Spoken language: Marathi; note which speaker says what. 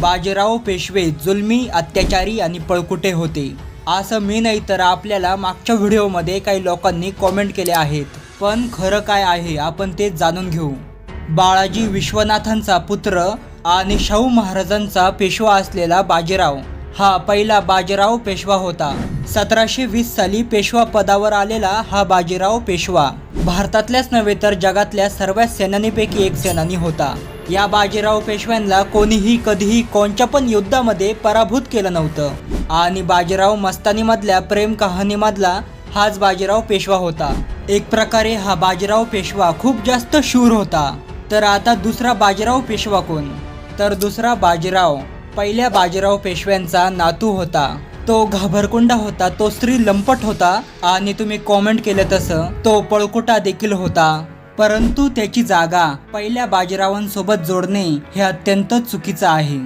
Speaker 1: बाजीराव पेशवे जुलमी अत्याचारी आणि पळकुटे होते. असं मी नाही तर आपल्याला मागच्या व्हिडिओमध्ये काही लोकांनी कॉमेंट केले आहेत. पण खरं काय आहे आपण ते जाणून घेऊ. बाळाजी विश्वनाथांचा पुत्र आणि शाहू महाराजांचा पेशवा असलेला बाजीराव. हा पहिला बाजीराव पेशवा होता. सतराशे वीस साली पेशवा पदावर आलेला हा बाजीराव पेशवा. भारतातल्याच नव्हे तर जगातल्या सर्व सेनानीपैकी एक सेनानी होता. या बाजीराव पेशव्यांना कोणीही कधीही कोणत्या पण युद्धामध्ये पराभूत केलं नव्हतं. आणि बाजीराव मस्तानीमधल्या प्रेम कहाणीमधला हाच बाजीराव पेशवा होता. एक प्रकारे हा बाजीराव पेशवा खूप जास्त शूर होता. तर आता दुसरा बाजीराव पेशवा कोण? तर दुसरा बाजीराव पहिल्या बाजीराव पेशव्यांचा नातू होता. तो घाबरकुंडा होता तो स्त्री लंपट होता आणि तुम्ही कॉमेंट केलं तसं तो पळकुटा देखील होता. परंतु त्याची जागा पहिल्या बाजीरावांसोबत जोडणे हे अत्यंत चुकीचं आहे.